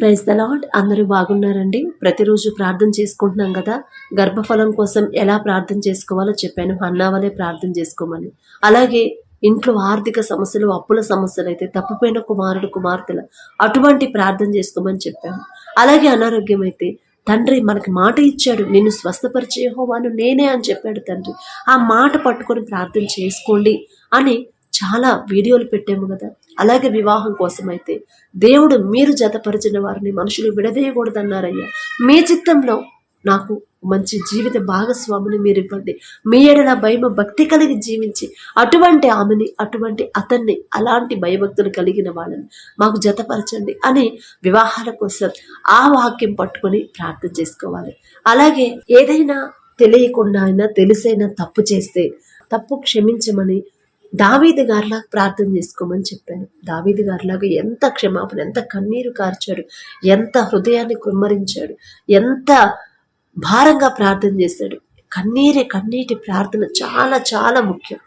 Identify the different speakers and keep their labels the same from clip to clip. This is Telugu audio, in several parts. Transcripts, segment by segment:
Speaker 1: ప్రైజ్ ద లాడ్ అందరూ బాగున్నారండి. ప్రతిరోజు ప్రార్థన చేసుకుంటున్నాం కదా. గర్భఫలం కోసం ఎలా ప్రార్థన చేసుకోవాలో చెప్పాను. అన్నావలే ప్రార్థన చేసుకోమని. అలాగే ఇంట్లో ఆర్థిక సమస్యలు అప్పుల సమస్యలు అయితే తప్పిపోయిన కుమారుడు కుమార్తెల అటువంటి ప్రార్థన చేసుకోమని చెప్పాను. అలాగే అనారోగ్యం అయితే తండ్రి మనకి మాట ఇచ్చాడు. నిన్ను స్వస్థపరిచే వాను నేనే అని చెప్పాడు తండ్రి. ఆ మాట పట్టుకొని ప్రార్థన చేసుకోండి అని చాలా వీడియోలు పెట్టాము కదా. అలాగే వివాహం కోసం అయితే దేవుడు మీరు జతపరిచిన వారిని మనుషులు విడదీయకూడదన్నారయ్యా మీ చిత్తంలో నాకు మంచి జీవిత భాగస్వామిని మీరు ఇవ్వండి. మీ ఎడల భయమ భక్తి కలిగి జీవించి అటువంటి ఆమెని అటువంటి అతన్ని అలాంటి భయభక్తులు కలిగిన వాళ్ళని మాకు జతపరచండి అని వివాహాల కోసం ఆ వాక్యం పట్టుకొని ప్రార్థన చేసుకోవాలి. అలాగే ఏదైనా తెలియకుండా అయినా తెలిసైనా తప్పు చేస్తే తప్పు క్షమించమని దావీదు గారిలా ప్రార్థన చేసుకోమని చెప్పాను. దావీదు గారిలాగా ఎంత క్షమాపణ ఎంత కన్నీరు కార్చాడు ఎంత హృదయాన్ని కుమ్మరించాడు ఎంత భారంగా ప్రార్థన చేశాడు. కన్నీరే కన్నీటి ప్రార్థన చాలా చాలా ముఖ్యం.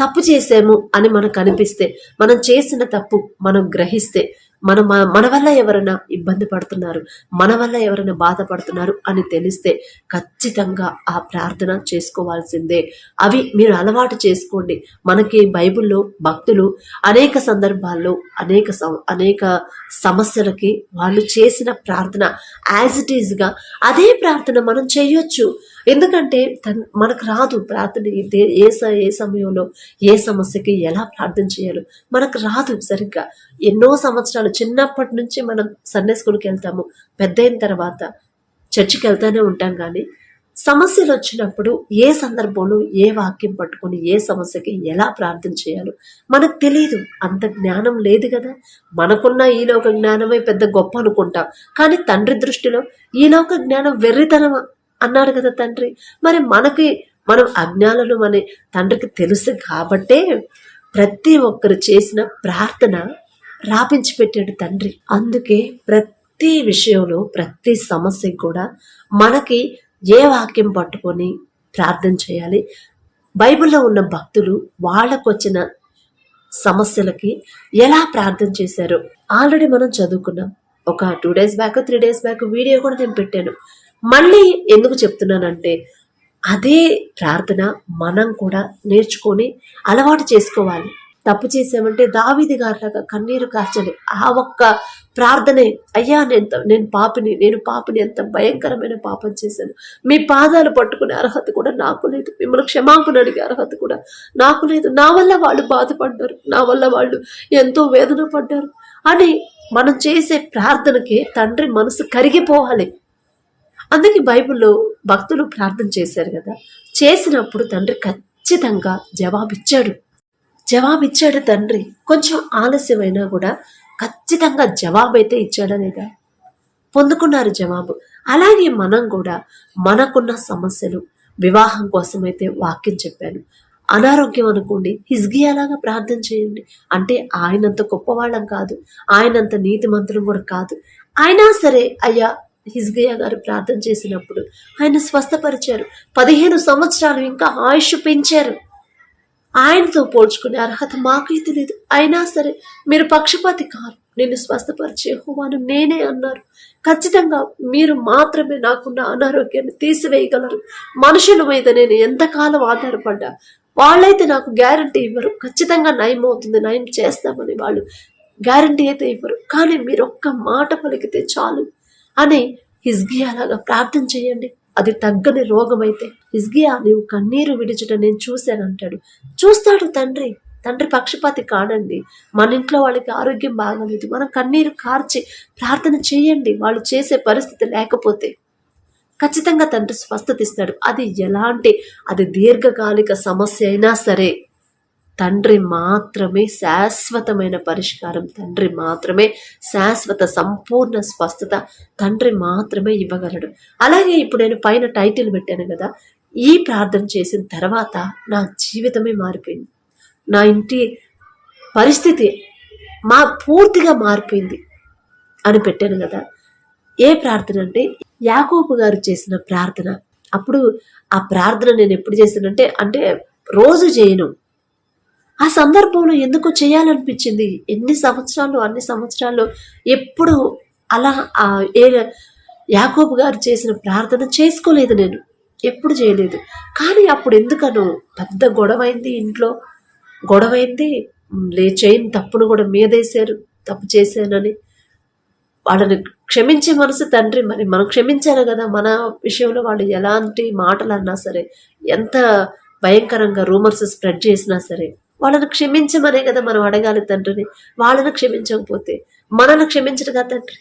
Speaker 1: తప్పు చేసాము అని మనకు అనిపిస్తే మనం చేసిన తప్పు మనం గ్రహిస్తే మన మన వల్ల ఎవరైనా ఇబ్బంది పడుతున్నారు మన వల్ల ఎవరైనా బాధపడుతున్నారు అని తెలిస్తే ఖచ్చితంగా ఆ ప్రార్థన చేసుకోవాల్సిందే. అవి మీరు అలవాటు చేసుకోండి. మనకి బైబిల్లో భక్తులు అనేక సందర్భాల్లో అనేక అనేక సమస్యలకి వాళ్ళు చేసిన ప్రార్థన యాజ్ ఇట్ ఈజ్గా అదే ప్రార్థన మనం చేయొచ్చు. ఎందుకంటే తన్ మనకు రాదు ప్రార్థన ఏ ఏ సమయంలో ఏ సమస్యకి ఎలా ప్రార్థన చేయాలో మనకు రాదు సరిగ్గా. ఎన్నో సంవత్సరాలు చిన్నప్పటి నుంచి మనం సన్నే స్కూల్కి వెళ్తాము పెద్ద అయిన తర్వాత చర్చికి వెళ్తూనే ఉంటాం కానీ సమస్యలు వచ్చినప్పుడు ఏ సందర్భంలో ఏ వాక్యం పట్టుకొని ఏ సమస్యకి ఎలా ప్రార్థన చేయాలో మనకు తెలియదు. అంత జ్ఞానం లేదు కదా. మనకున్న ఈ లోక జ్ఞానమే పెద్ద గొప్ప అనుకుంటాం. కానీ తండ్రి దృష్టిలో ఈ లోక జ్ఞానం వెర్రితనమా? అన్నాడు కదా తండ్రి. మరి మనకి మనం అజ్ఞానులు అనే తండ్రికి తెలుసు కాబట్టే ప్రతి ఒక్కరు చేసిన ప్రార్థన రాపించి పెట్టాడు తండ్రి. అందుకే ప్రతి విషయంలో ప్రతి సమస్యకి కూడా మనకి ఏ వాక్యం పట్టుకొని ప్రార్థన చేయాలి? బైబిల్లో ఉన్న భక్తులు వాళ్ళకు వచ్చిన సమస్యలకి ఎలా ప్రార్థన చేశారో? ఆల్రెడీ మనం చదువుకున్నాం. ఒక two days back three days back video కూడా నేను పెట్టాను. మళ్ళీ ఎందుకు చెప్తున్నానంటే అదే ప్రార్థన మనం కూడా నేర్చుకొని అలవాటు చేసుకోవాలి. తప్పు చేసామంటే దావిది గారిలాగా కన్నీరు కార్చలి ఆ ఒక్క ప్రార్థనే అయ్యా నేను నేను పాపిని నేను పాపిని ఎంత భయంకరమైన పాపం చేశాను. మీ పాదాలు పట్టుకునే అర్హత కూడా నాకు లేదు. మిమ్మల్ని క్షమాపణ అడిగే అర్హత కూడా నాకు లేదు. నా వల్ల వాళ్ళు బాధపడ్డారు. నా వల్ల వాళ్ళు ఎంతో వేదన పడ్డారు. అని మనం చేసే ప్రార్థనకి తండ్రి మనసు కరిగిపోవాలి. అందుకే బైబిల్లో భక్తులు ప్రార్థన చేశారు కదా. చేసినప్పుడు తండ్రి ఖచ్చితంగా జవాబిచ్చాడు. జవాబిచ్చాడు తండ్రి. కొంచెం ఆలస్యమైనా కూడా ఖచ్చితంగా జవాబైతే ఇచ్చాడనేగా పొందుకున్నారు జవాబు. అలాగే మనం కూడా మనకున్న సమస్యలు వివాహం కోసమైతే వాక్యం చెప్పాను. అనారోగ్యం అనుకోండి హిజ్గియాలాగా ప్రార్థన చేయండి. అంటే ఆయనంత గొప్పవాళ్ళం కాదు ఆయనంత నీతిమంతులం కూడా కాదు. అయినా సరే అయ్యా హిజ్గియా గారు ప్రార్థన చేసినప్పుడు ఆయన స్వస్థపరిచారు. పదిహేను సంవత్సరాలు ఇంకా ఆయుష్ పెంచారు. ఆయనతో పోల్చుకునే అర్హత మాకే తెలియదు అయినా సరే మీరు పక్షపాతి కారు. నేను స్వస్థపరిచే హోవాను నేనే అన్నారు. ఖచ్చితంగా మీరు మాత్రమే నాకున్న అనారోగ్యాన్ని తీసివేయగలరు. మనుషుల మీద నేను ఎంతకాలం ఆధారపడ్డా? వాళ్ళైతే నాకు గ్యారంటీ ఇవ్వరు. ఖచ్చితంగా నయం అవుతుంది. నయం చేస్తామని వాళ్ళు గ్యారంటీ అయితే ఇవ్వరు. కానీ మీరు ఒక్క మాట పలికితే చాలు. అని హిజ్గియాలాగా ప్రార్థన చేయండి. అది తగ్గని రోగం అయితే హిజ్గియా నీవు కన్నీరు విడిచుట నేను చూశానంటాడు చూస్తాడు తండ్రి. తండ్రి పక్షపాతి కాడండి. మన ఇంట్లో వాళ్ళకి ఆరోగ్యం బాగలేదు. మనం కన్నీరు కార్చి ప్రార్థన చేయండి. వాళ్ళు చేసే పరిస్థితి లేకపోతే ఖచ్చితంగా తండ్రి స్వస్థత ఇస్తాడు. అది ఎలాంటి అది దీర్ఘకాలిక సమస్య అయినా సరే. తండ్రి మాత్రమే శాశ్వతమైన పరిష్కారం తండ్రి మాత్రమే శాశ్వత సంపూర్ణ స్వస్థత తండ్రి మాత్రమే ఇవ్వగలడు. అలాగే ఇప్పుడు నేను పైన టైటిల్ పెట్టాను కదా ఈ ప్రార్థన చేసిన తర్వాత నా జీవితమే మారిపోయింది. నా ఇంటి పరిస్థితి మా పూర్తిగా మారిపోయింది అని పెట్టాను కదా. ఏ ప్రార్థన అంటే యాకోబు గారు చేసిన ప్రార్థన. అప్పుడు ఆ ప్రార్థన నేను ఎప్పుడు చేశానంటే అంటే రోజు చేయను. ఆ సందర్భంలో ఎందుకు చేయాలనిపించింది. ఎన్ని సంవత్సరాలు అన్ని సంవత్సరాలు ఎప్పుడు అలా ఆ ఏ యాకోబు గారు చేసిన ప్రార్థన చేసుకోలేదు నేను. ఎప్పుడు చేయలేదు. కానీ అప్పుడు ఎందుకనో పెద్ద గొడవైంది ఇంట్లో. గొడవైంది లే చేయని తప్పును కూడా మీదేశారు తప్పు చేశానని. వాళ్ళని క్షమించే మనసు తండ్రి మరి మనం క్షమించాలి కదా. మన విషయంలో వాళ్ళు ఎలాంటి మాటలు అన్నా సరే ఎంత భయంకరంగా రూమర్స్ స్ప్రెడ్ చేసినా సరే. వాళ్ళని క్షమించమనే కదా మనం అడగాలి తండ్రిని. వాళ్ళను క్షమించకపోతే మనల్ని క్షమించడు తండ్రి.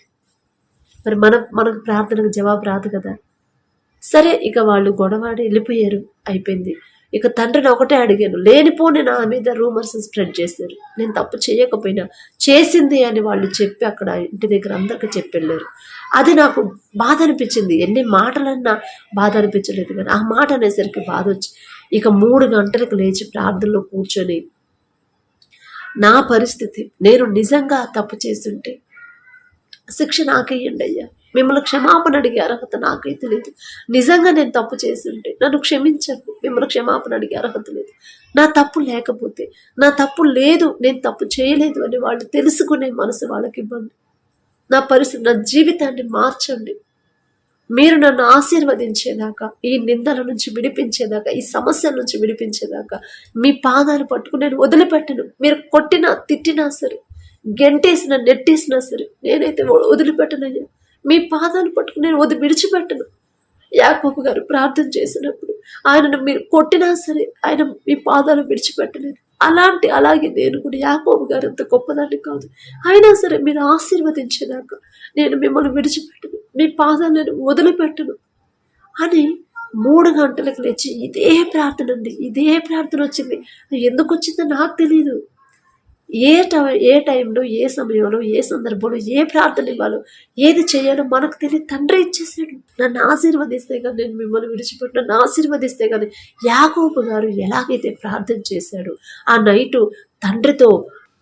Speaker 1: మరి మన మనకు ప్రార్థనకు జవాబు రాదు కదా. సరే ఇక వాళ్ళు గొడవాడి వెళ్ళిపోయారు. అయిపోయింది. ఇక తండ్రిని ఒకటే అడిగాను. లేనిపోని నా మీద రూమర్స్ స్ప్రెడ్ చేశారు. నేను తప్పు చేయకపోయినా చేసింది అని వాళ్ళు చెప్పి అక్కడ ఇంటి దగ్గర అందరికీ చెప్పెళ్ళారు. అది నాకు బాధ అనిపించింది. ఎన్ని మాటలన్నా బాధ అనిపించలేదు కానీ ఆ మాట అనేసరికి బాధ వచ్చి ఇక మూడు గంటలకు లేచి ప్రార్థనలో కూర్చొని నా పరిస్థితి నేను నిజంగా తప్పు చేస్తుంటే శిక్ష నాకేయండి అయ్యా మిమ్మల్ని క్షమాపణ అడిగే అర్హత నాకైతే లేదు. నిజంగా నేను తప్పు చేస్తుంటే నన్ను క్షమించండి మిమ్మల్ని క్షమాపణ అడిగే అర్హత లేదు. నా తప్పు లేకపోతే నా తప్పు లేదు నేను తప్పు చేయలేదు అని వాళ్ళు తెలుసుకునే మనసు వాళ్ళకి ఇవ్వండి. నా పరిస్థితి నా జీవితాన్ని మార్చండి. మీరు నన్ను ఆశీర్వదించేదాకా ఈ నిందల నుంచి విడిపించేదాకా ఈ సమస్యల నుంచి విడిపించేదాకా మీ పాదాలు పట్టుకుని నేను వదిలిపెట్టను. మీరు కొట్టినా తిట్టినా సరే గెంటేసినా నెట్టేసినా సరే నేనైతే వదిలిపెట్టనయ్యా. మీ పాదాలు పట్టుకుని నేను వదిలి విడిచిపెట్టను. యాకోబు గారు ప్రార్థన చేసినప్పుడు ఆయనను మీరు కొట్టినా సరే ఆయన మీ పాదాలు విడిచిపెట్టలేదు. అలాంటి అలాగే నేను కూడా యాకోబు గారు అంత గొప్పదాన్ని కాదు. అయినా సరే మీరు ఆశీర్వదించేదాకా నేను మిమ్మల్ని విడిచిపెట్టను. మీ పాదాలు నేను వదిలిపెట్టను అని మూడు గంటలకు లేచి ఇదే ప్రార్థన అండి. ఇదే ప్రార్థన వచ్చింది. ఎందుకు వచ్చిందో నాకు తెలియదు ఏ టై ఏ టైంలో ఏ సమయంలో ఏ సందర్భంలో ఏ ప్రార్థన ఇవ్వాలో ఏది చేయాలో మనకు తెలియదు తండ్రి ఇచ్చేసాడు నన్ను ఆశీర్వదిస్తే కానీ నేను మిమ్మల్ని విడిచిపెట్టి నన్ను ఆశీర్వదిస్తే కానీ యాకోబు గారు ఎలాగైతే ప్రార్థన చేశాడు ఆ నైటు తండ్రితో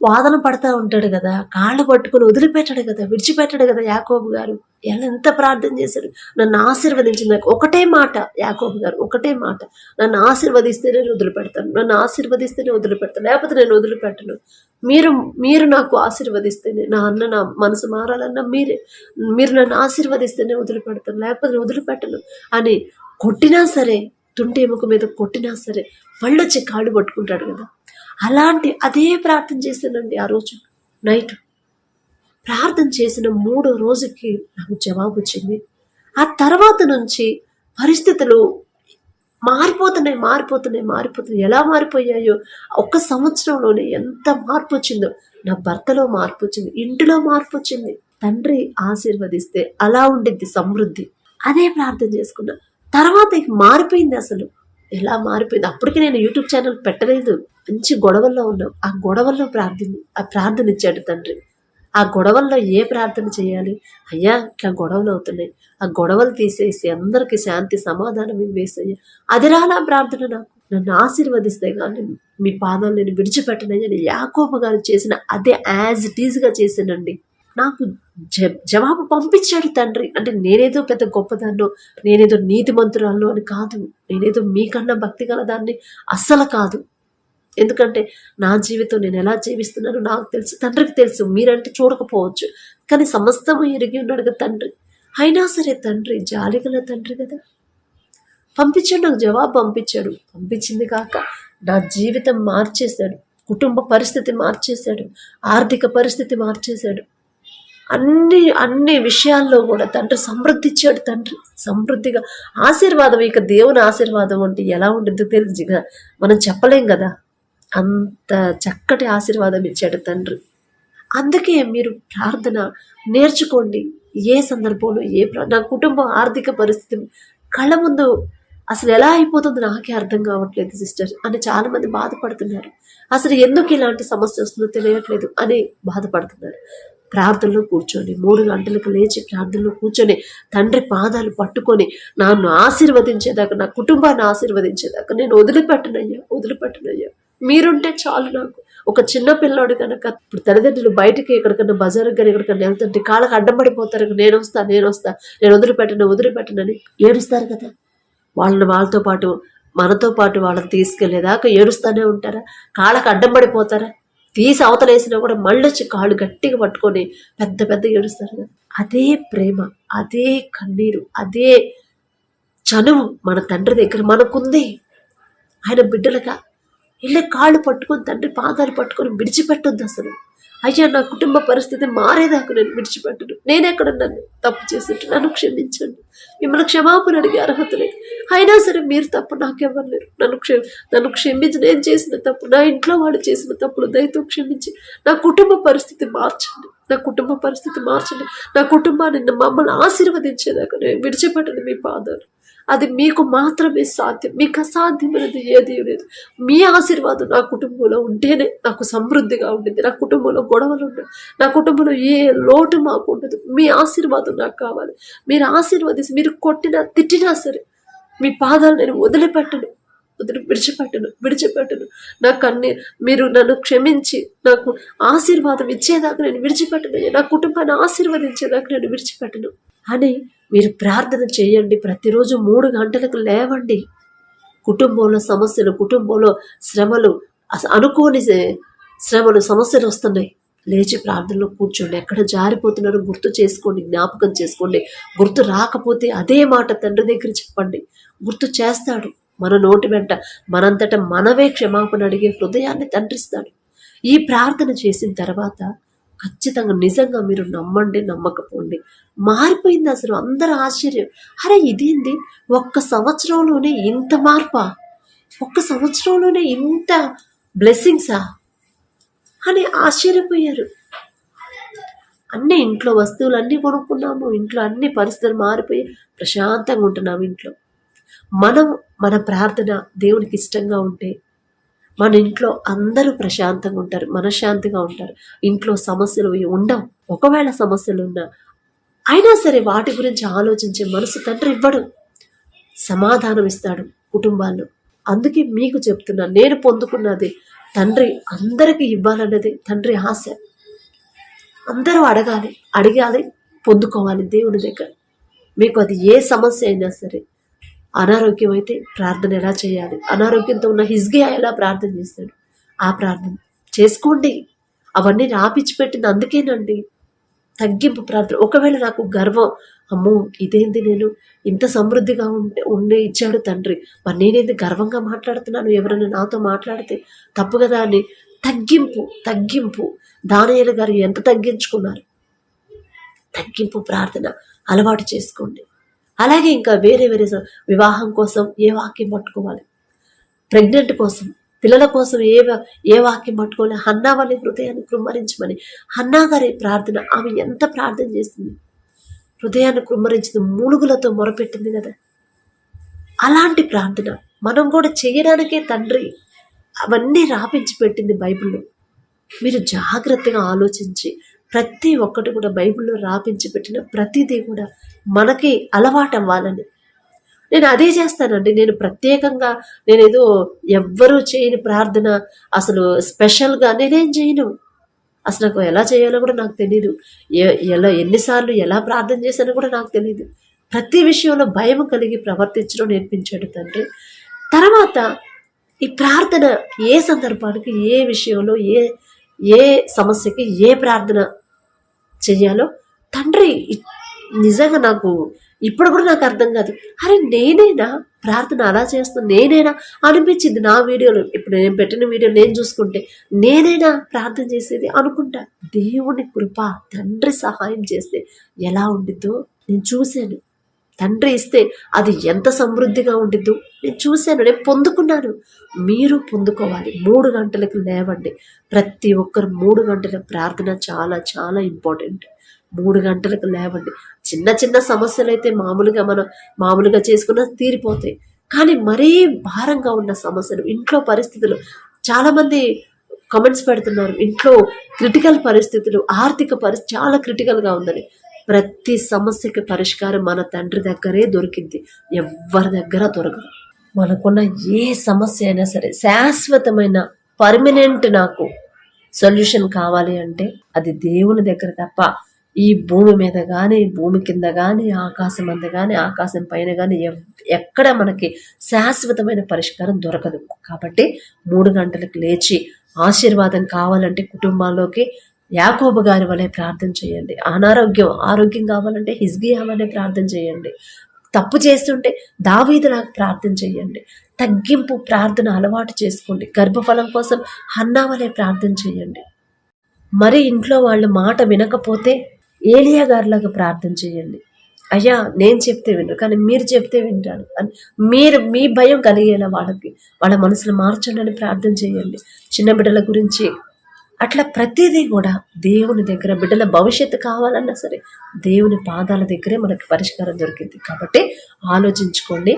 Speaker 1: వాదన పడతా ఉంటాడు కదా కాళ్ళు పట్టుకుని వదిలిపెట్టాడు కదా విడిచిపెట్టాడు కదా యాకోబు గారు. ఎలా ఎంత ప్రార్థన చేశాడు. నన్ను ఆశీర్వదించిన ఒకటే మాట యాకోబు గారు ఒకటే మాట. నన్ను ఆశీర్వదిస్తే నేను వదిలిపెడతాను. నన్ను ఆశీర్వదిస్తే నేను వదిలిపెడతాను. లేకపోతే నేను వదిలిపెట్టను. మీరు మీరు నాకు ఆశీర్వదిస్తేనే నా అన్న నా మనసు మారాలన్నా మీరే. మీరు నన్ను ఆశీర్వదిస్తేనే వదిలిపెడతాను. లేకపోతే నేను వదిలిపెట్టను. అని కొట్టినా సరే తుంటి ఎముక మీద కొట్టినా సరే మళ్ళొచ్చి కాళ్ళు పట్టుకుంటాడు కదా. అలాంటి అదే ప్రార్థన చేశానండి ఆ రోజు నైట్. ప్రార్థన చేసిన మూడో రోజుకి నాకు జవాబు వచ్చింది. ఆ తర్వాత నుంచి పరిస్థితులు మారిపోతున్నాయి మారిపోతున్నాయి మారిపోతున్నాయి. ఎలా మారిపోయాయో ఒక్క సంవత్సరంలోనే ఎంత మార్పు వచ్చిందో. నా భర్తలో మార్పు వచ్చింది ఇంటిలో మార్పు వచ్చింది. తండ్రి ఆశీర్వదిస్తే అలా ఉండిద్ది సమృద్ధి. అదే ప్రార్థన చేసుకున్నా. తర్వాత మారిపోయింది అసలు. ఎలా మారిపోయింది? అప్పటికి నేను యూట్యూబ్ ఛానల్ పెట్టలేదు. మంచి గొడవల్లో ఉన్నాం ఆ గొడవల్లో ప్రార్థన ఆ ప్రార్థన ఇచ్చాడు తండ్రి. ఆ గొడవల్లో ఏ ప్రార్థన చేయాలి? అయ్యా ఇట్లా గొడవలు అవుతున్నాయి. ఆ గొడవలు తీసేసి అందరికీ శాంతి సమాధానం ఇవ్వేసయ్యా. అది నా ప్రార్థన నాకు? నన్ను ఆశీర్వదిస్తే కానీ మీ పాదాలు నేను విడిచిపెట్టనని యాకోబ గారు చేసిన అదే యాజ్ ఇట్ ఈజ్గా చేసానండి నాకు జ జవాబు పంపించాడు తండ్రి. అంటే నేనేదో పెద్ద గొప్పదాన్నో నేనేదో నీతిమంతురాలను అని కాదు. నేనేదో మీకన్నా భక్తి గల దాన్ని అస్సలు కాదు. ఎందుకంటే నా జీవితం నేను ఎలా జీవిస్తున్నానో నాకు తెలుసు తండ్రికి తెలుసు మీరంటే చూడకపోవచ్చు. కానీ సమస్తము ఎరిగి ఉన్నాడు కదా తండ్రి. అయినా సరే తండ్రి జాలి గల తండ్రి కదా. పంపించాడు నాకు జవాబు పంపించాడు. పంపించింది కాక నా జీవితం మార్చేశాడు. కుటుంబ పరిస్థితి మార్చేశాడు. ఆర్థిక పరిస్థితి మార్చేశాడు. అన్ని అన్ని విషయాల్లో కూడా తండ్రి సమృద్ధి ఇచ్చాడు తండ్రి. సమృద్ధిగా ఆశీర్వాదం ఇక దేవుని ఆశీర్వాదం అంటే ఎలా ఉంటుందో తెలిసి మనం చెప్పలేం కదా. అంత చక్కటి ఆశీర్వాదం ఇచ్చాడు తండ్రి. అందుకే మీరు ప్రార్థన నేర్చుకోండి. ఏ సందర్భంలో ఏ నా కుటుంబం ఆర్థిక పరిస్థితి కళ్ళ ముందు అసలు ఎలా అయిపోతుందో నాకే అర్థం కావట్లేదు సిస్టర్ అని చాలామంది బాధపడుతున్నారు. అసలు ఎందుకు ఇలాంటి సమస్య వస్తుందో తెలియట్లేదు అని బాధపడుతున్నారు. ప్రార్థనలో కూర్చొని మూడు గంటలకు లేచి ప్రార్థనలో కూర్చొని తండ్రి పాదాలు పట్టుకొని నన్ను ఆశీర్వదించేదాకా నా కుటుంబాన్ని ఆశీర్వదించేదాకా నేను వదిలిపెట్టనయ్యా వదిలిపెట్టనయ్యా. మీరుంటే చాలు నాకు. ఒక చిన్న పిల్లోడు కనుక ఇప్పుడు తల్లిదండ్రులు బయటికి ఎక్కడికన్నా బజార్ కానీ ఎక్కడికన్నా వెళ్తుంటే కాళ్ళకి అడ్డం పడిపోతారు. నేను వస్తా నేను వస్తా నేను వదిలిపెట్టను వదిలిపెట్టనని ఏడుస్తారు కదా. వాళ్ళని వాళ్ళతో పాటు మనతో పాటు వాళ్ళని తీసుకెళ్ళేదాకా ఏడుస్తూనే ఉంటారా? కాళ్ళకి అడ్డం పడిపోతారా? తీసి అవతలేసినా కూడా మళ్ళీ వచ్చి కాళ్ళు గట్టిగా పట్టుకొని పెద్ద పెద్ద ఏడుస్తారు కదా. అదే ప్రేమ అదే కన్నీరు అదే చనువు మన తండ్రి దగ్గర మనకుంది. ఆయన బిడ్డలుగా వెళ్ళి కాళ్ళు పట్టుకొని తండ్రి పాదాలు పట్టుకొని విడిచిపెట్టొద్దు అసలు. అయ్యా నా కుటుంబ పరిస్థితి మారేదాకా నేను విడిచిపెట్టను. నేను ఎక్కడ నన్ను తప్పు చేసినట్టు నన్ను క్షమించండి. మిమ్మల్ని క్షమాపణ అడిగే అర్హత లేదు. అయినా సరే మీరు తప్పు నాకెవ్వరు లేరు. నన్ను క్షమ నన్ను క్షమించి నేను చేసిన తప్పు నా ఇంట్లో వాళ్ళు చేసిన తప్పులు దయతో క్షమించి నా కుటుంబ పరిస్థితి మార్చండి. నా కుటుంబ పరిస్థితి మార్చండి. నా కుటుంబాన్ని నా మమ్మల్ని ఆశీర్వదించేదాకా నేను విడిచిపెట్టను మీ పాదాలు. అది మీకు మాత్రమే సాధ్యం. మీకు అసాధ్యమైనది ఏది లేదు. మీ ఆశీర్వాదం నా కుటుంబంలో ఉంటేనే నాకు సమృద్ధిగా ఉండింది నా కుటుంబంలో గొడవలు ఉండవు. నా కుటుంబంలో ఏ లోటు మాకు ఉండదు. మీ ఆశీర్వాదం నాకు కావాలి. మీరు ఆశీర్వాదించి మీరు కొట్టినా తిట్టినా సరే మీ పాదాలు నేను వదిలిపెట్టను. వదిలి విడిచిపెట్టను విడిచిపెట్టను. నాకు అన్ని మీరు నన్ను క్షమించి నాకు ఆశీర్వాదం ఇచ్చేదాకా నేను విడిచిపెట్టను నా కుటుంబాన్ని ఆశీర్వదించేదాకా నేను విడిచిపెట్టను. అని మీరు ప్రార్థన చేయండి. ప్రతిరోజు మూడు గంటలకు లేవండి. కుటుంబంలో సమస్యలు కుటుంబంలో శ్రమలు అనుకోని శ్రమలు సమస్యలు వస్తున్నాయి. లేచి ప్రార్థనలో కూర్చోండి. ఎక్కడ జారిపోతున్నారో గుర్తు చేసుకోండి జ్ఞాపకం చేసుకోండి. గుర్తు రాకపోతే అదే మాట తండ్రి దగ్గర చెప్పండి. గుర్తు చేస్తాడు. మన నోటి వెంట మనంతట మనవే క్షమాపణ అడిగే హృదయాన్ని తండ్రిస్తాడు. ఈ ప్రార్థన చేసిన తర్వాత ఖచ్చితంగా నిజంగా మీరు నమ్మండి నమ్మకపోండి. మారిపోయింది అసలు అందరూ ఆశ్చర్యం. అరే ఇదేంది? ఒక్క సంవత్సరంలోనే ఇంత మార్పా? ఒక్క సంవత్సరంలోనే ఇంత బ్లెస్సింగ్సా? అని ఆశ్చర్యపోయారు. అన్నీ ఇంట్లో వస్తువులు అన్నీ కొనుక్కున్నాము ఇంట్లో అన్ని పరిస్థితులు మారిపోయి ప్రశాంతంగా ఉంటున్నాము ఇంట్లో. మనం మన ప్రార్థన దేవునికి ఇష్టంగా ఉంటే మన ఇంట్లో అందరూ ప్రశాంతంగా ఉంటారు మనశ్శాంతిగా ఉంటారు. ఇంట్లో సమస్యలు ఉండవు. ఒకవేళ సమస్యలు ఉన్నా అయినా సరే వాటి గురించి ఆలోచించే మనసు తండ్రి ఇవ్వడు. సమాధానం ఇస్తాడు కుటుంబాల్లో. అందుకే మీకు చెప్తున్నా నేను పొందుకున్నది తండ్రి అందరికీ ఇవ్వాలన్నది తండ్రి ఆశ. అందరూ అడగాలి అడగాలి పొందుకోవాలి దేవుని దగ్గర. మీకు అది ఏ సమస్య అయినా సరే అనారోగ్యం అయితే ప్రార్థన ఎలా చేయాలి? అనారోగ్యంతో ఉన్న హిజ్గియా ఎలా ప్రార్థన చేస్తాడు? ఆ ప్రార్థన చేసుకోండి. అవన్నీ రాపిచ్చి పెట్టింది అందుకేనండి. తగ్గింపు ప్రార్థన. ఒకవేళ నాకు గర్వం అమ్మో ఇదేంది నేను? ఇంత సమృద్ధిగా ఉంటే ఉండే ఇచ్చాడు తండ్రి. మరి నేనేంది గర్వంగా మాట్లాడుతున్నాను? ఎవరైనా నాతో మాట్లాడితే తప్పు కదా అని. తగ్గింపు తగ్గింపు. దానయ్యలు గారు ఎంత తగ్గించుకున్నారు? తగ్గింపు ప్రార్థన. అలవాటు చేసుకోండి. అలాగే ఇంకా వేరే వేరే వివాహం కోసం ఏ వాక్యం పట్టుకోవాలి? ప్రెగ్నెంట్ కోసం పిల్లల కోసం ఏ ఏ వాక్యం పట్టుకోవాలి? హన్నా వాళ్ళ హృదయాన్ని కృమ్మరించమని. హన్నా గారి ప్రార్థన ఆమె ఎంత ప్రార్థన చేసింది? హృదయాన్ని కృమ్మరించింది మూలుగులతో మొరపెట్టింది కదా. అలాంటి ప్రార్థన మనం కూడా చేయడానికే తండ్రి. అవన్నీ రాపించి పెట్టింది బైబిల్లో. మీరు జాగ్రత్తగా ఆలోచించి ప్రతి ఒక్కటి కూడా బైబిల్లో రాపించి పెట్టిన ప్రతిదీ కూడా మనకి అలవాటు అవ్వాలని. నేను అదే చేస్తానండి. నేను ప్రత్యేకంగా నేనేదో ఎవ్వరూ చేయని ప్రార్థన అసలు స్పెషల్గా నేనేం చేయను. అసలు నాకు ఎలా చేయాలో కూడా నాకు తెలియదు ఎలా ఎన్నిసార్లు ఎలా ప్రార్థన చేశానో కూడా నాకు తెలియదు ప్రతి విషయంలో భయం కలిగి ప్రవర్తించడం నేర్పించాడు తండ్రి. తర్వాత ఈ ప్రార్థన ఏ సందర్భానికి ఏ విషయంలో ఏ ఏ సమస్యకి ఏ ప్రార్థన చెయ్యాలో? తండ్రి నిజంగా నాకు ఇప్పుడు కూడా నాకు అర్థం కాదు. అరే నేనేనా? ప్రార్థన అలా చేస్తాను నేనేనా? అనిపించింది నా వీడియోలో. ఇప్పుడు నేను పెట్టిన వీడియో నేను చూసుకుంటే నేనేనా ప్రార్థన చేసేది అనుకుంటా? దేవుని కృప తండ్రి సహాయం చేస్తే ఎలా ఉండిద్దో? నేను చూశాను. తండ్రి ఇస్తే అది ఎంత సమృద్ధిగా ఉండిద్దో. నేను చూశాను నేను పొందుకున్నాను. మీరు పొందుకోవాలి. మూడు గంటలకు లేవండి. ప్రతి ఒక్కరు మూడు గంటల ప్రార్థన చాలా చాలా ఇంపార్టెంట్. మూడు గంటలకు లేవండి. చిన్న చిన్న సమస్యలు అయితే మామూలుగా మనం మామూలుగా చేసుకున్న తీరిపోతాయి. కానీ మరీ భారంగా ఉన్న సమస్యలు ఇంట్లో పరిస్థితులు చాలామంది కమెంట్స్ పెడుతున్నారు. ఇంట్లో క్రిటికల్ పరిస్థితులు ఆర్థిక పరిస్థితి చాలా క్రిటికల్గా ఉందని. ప్రతి సమస్యకి పరిష్కారం మన తండ్రి దగ్గరే దొరికింది. ఎవరి దగ్గర దొరకదు. మనకున్న ఏ సమస్య అయినా సరే శాశ్వతమైన పర్మనెంట్ నాకు సొల్యూషన్ కావాలి అంటే అది దేవుని దగ్గర తప్ప ఈ భూమి మీద కానీ భూమి కింద కానీ ఆకాశం అంత కానీ ఆకాశం పైన కానీ ఎక్కడ మనకి శాశ్వతమైన పరిష్కారం దొరకదు. కాబట్టి మూడు గంటలకు లేచి ఆశీర్వాదం కావాలంటే కుటుంబాల్లోకి యాకోబు గారి వలె ప్రార్థన చేయండి. అనారోగ్యం ఆరోగ్యం కావాలంటే హిజ్గియా వలె ప్రార్థన చేయండి. తప్పు చేస్తుంటే దావీదులాగా ప్రార్థన చేయండి. తగ్గింపు ప్రార్థన అలవాటు చేసుకోండి. గర్భఫలం కోసం హన్నా వలె ప్రార్థన చేయండి. మరి ఇంట్లో వాళ్ళ మాట వినకపోతే ఏలియా గారిలాగా ప్రార్థన చేయండి. అయ్యా నేను చెప్తే వినరు కానీ మీరు చెప్తే వింటారు. అని మీరు మీ భయం కలిగేలా వాళ్ళకి వాళ్ళ మనసులు మార్చండి అని ప్రార్థన చేయండి. చిన్న బిడ్డల గురించి అట్లా ప్రతిదీ కూడా దేవుని దగ్గర బిడ్డల భవిష్యత్తు కావాలన్నా సరే దేవుని పాదాల దగ్గరే మనకి పరిష్కారం దొరికింది. కాబట్టి ఆలోచించుకోండి.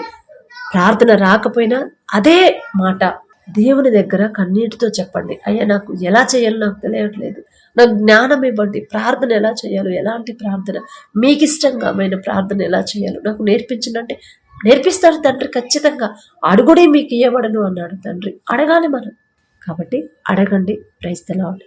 Speaker 1: ప్రార్థన రాకపోయినా అదే మాట దేవుని దగ్గర కన్నీటితో చెప్పండి. అయ్యా నాకు ఎలా చేయాలో నాకు తెలియట్లేదు. నాకు జ్ఞానం ఇవ్వండి. ప్రార్థన ఎలా చేయాలో ఎలాంటి ప్రార్థన? మీకు ఇష్టంగా ప్రార్థన ఎలా చేయాలో? నాకు నేర్పించినంటే నేర్పిస్తాడు తండ్రి ఖచ్చితంగా. అడుగుడే మీకు ఇవ్వబడను అన్నాడు తండ్రి. అడగాలి మనం. కాబట్టి అడగండి ప్రైస్తలాడు